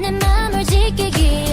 내 맘을 지키기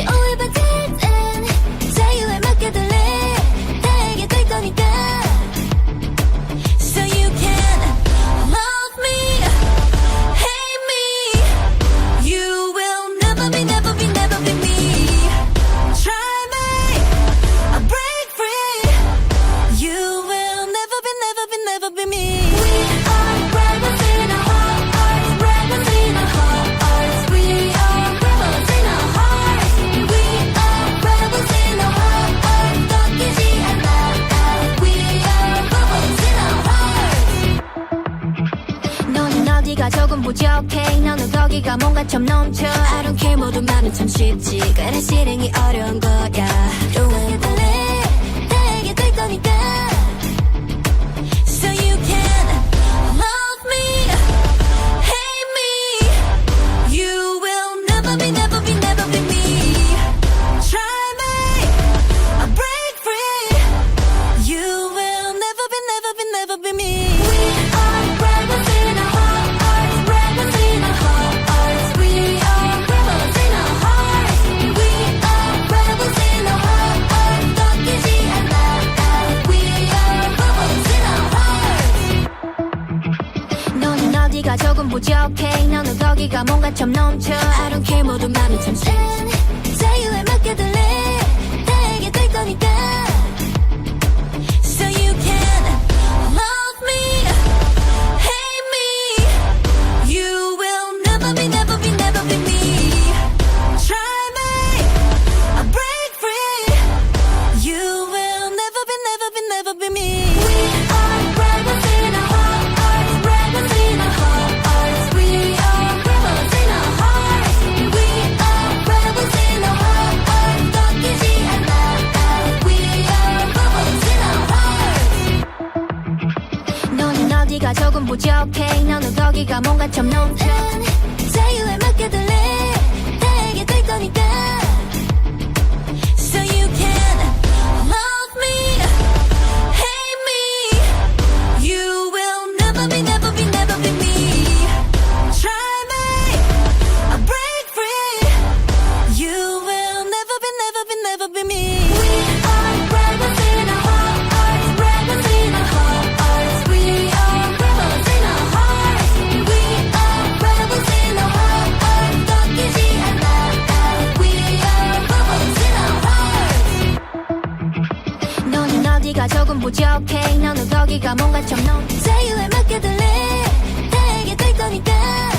네가 조금 부족해. 너는 거기가 뭔가 좀 넘쳐. I don't care 모두 맘은 참 쉽지. 그래 실행이 어려운 거 부족해. 너는 거기가 뭔가 좀 넘쳐. I don't care 모든 맘이 참 짠 Say you and 부족해. 너는 거기가 뭔가 참 높은 자유에 맡겨둘래. 다 알게 될 거니까. 부족해. 너는 거기가 뭔가 좀 너무 자유에 맡겨둘래. 다 알게 될 거니까.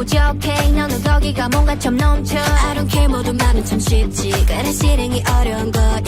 부족해. 너는 거기가 뭔가 참 넘쳐. I don't care. 모두 맘은 참 쉽지. 그래 실행이 어려운 거야.